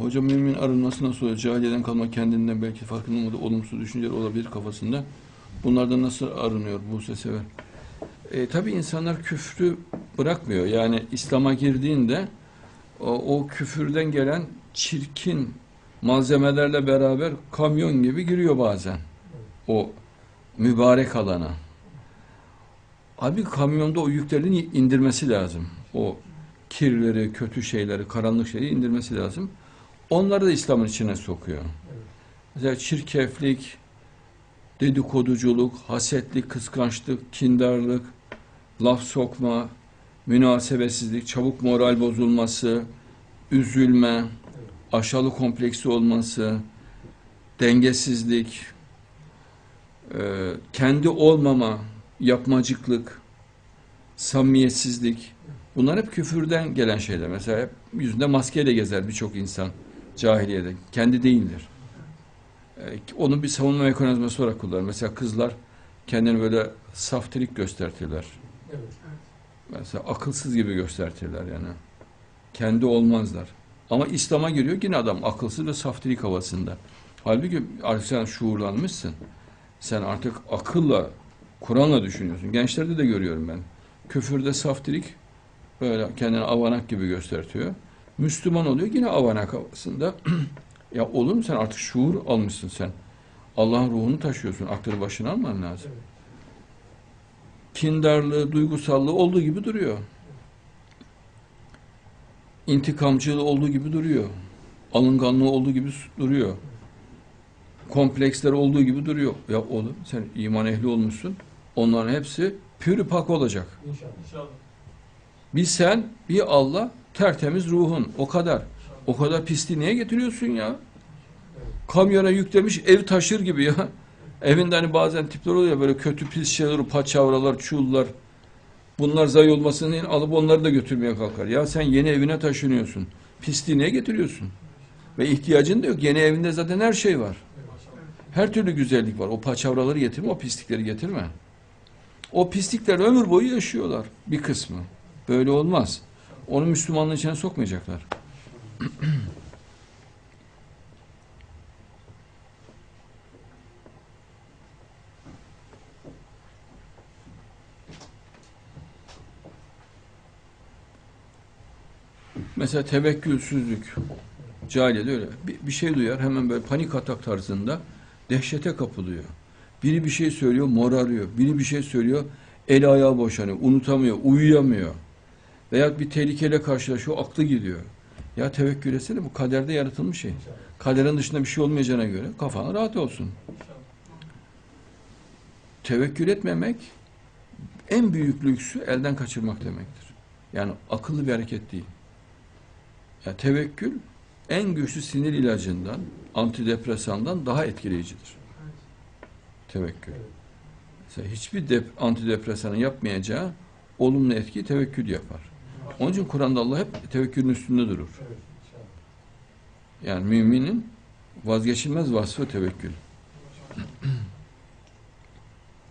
Hocam mümin arınması nasıl oluyor? Cahiliyeden kalma kendinden belki farkında olmadığı olumsuz düşünceler olabilir kafasında. Bunlardan nasıl arınıyor Buse Sever? E, tabii insanlar küfrü bırakmıyor. Yani İslam'a girdiğinde o, o küfürden gelen çirkin malzemelerle beraber kamyon gibi giriyor bazen. O mübarek alana. Abi kamyonda o yüklerini indirmesi lazım. O kirleri, kötü şeyleri, karanlık şeyleri indirmesi lazım. Onları da İslam'ın içine sokuyor. Mesela çirkeflik, dedikoduculuk, hasetlik, kıskançlık, kindarlık, laf sokma, münasebetsizlik, çabuk moral bozulması, üzülme, aşağılık kompleksi olması, dengesizlik, e, kendi olmama, yapmacıklık, samimiyetsizlik. Bunlar hep küfürden gelen şeyler. Mesela hep yüzünde maskeyle gezer birçok insan cahiliyede. Kendi değildir. E, Onu bir savunma mekanizması olarak kullanır. Mesela kızlar kendini böyle saftirik göstertirler. Evet. Mesela akılsız gibi göstertirler yani. Kendi olmazlar. Ama İslam'a giriyor yine adam akılsız ve saftirik havasında. Halbuki artık sen şuurlanmışsın. Sen artık akılla, Kur'an'la düşünüyorsun. Gençlerde de görüyorum ben. Küfürde saftirik böyle kendini avanak gibi göstertiyor. Müslüman oluyor yine avanak havasında. ya olur mu sen artık şuur almışsın sen. Allah'ın ruhunu taşıyorsun. Aklını başına alman lazım. Evet. Kindarlığı, duygusallığı olduğu gibi duruyor. İntikamcılığı olduğu gibi duruyor. Alınganlığı olduğu gibi duruyor. Kompleksler olduğu gibi duruyor. Ya oğlum sen iman ehli olmuşsun. Onların hepsi pürü pak olacak. İnşallah. Bir sen, bir Allah, tertemiz ruhun. O kadar. O kadar pisliği niye getiriyorsun ya? Kamyona yüklemiş ev taşır gibi ya. Evinde hani bazen tipler oluyor böyle kötü pis şeyler, paçavralar, çullar. Bunlar zayi olmasın diye alıp onları da götürmeye kalkar. Ya sen yeni evine taşınıyorsun. Pisliği niye getiriyorsun? Ve ihtiyacın da yok. Yeni evinde zaten her şey var. Her türlü güzellik var. O paçavraları getirme, o pislikleri getirme. O pislikler ömür boyu yaşıyorlar bir kısmı. Böyle olmaz. Onu Müslümanlığın içine sokmayacaklar. Mesela tevekkülsüzlük. Cahiliyede öyle. Bir, bir şey duyar hemen böyle panik atak tarzında dehşete kapılıyor. Biri bir şey söylüyor morarıyor. Biri bir şey söylüyor el ayağı boşanıyor. Unutamıyor, uyuyamıyor. Veya bir tehlikeyle karşılaşıyor aklı gidiyor. Ya tevekkül etsene bu kaderde yaratılmış şey. Kaderin dışında bir şey olmayacağına göre kafan rahat olsun. Tevekkül etmemek en büyük lüksü elden kaçırmak demektir. Yani akıllı bir hareket değil. Ya tevekkül en güçlü sinir ilacından, antidepresandan daha etkileyicidir. Tevekkül. Mesela hiçbir dep antidepresanın yapmayacağı olumlu etki tevekkül yapar. Onun için Kur'an'da Allah hep tevekkülün üstünde durur. Yani müminin vazgeçilmez vasfı tevekkül.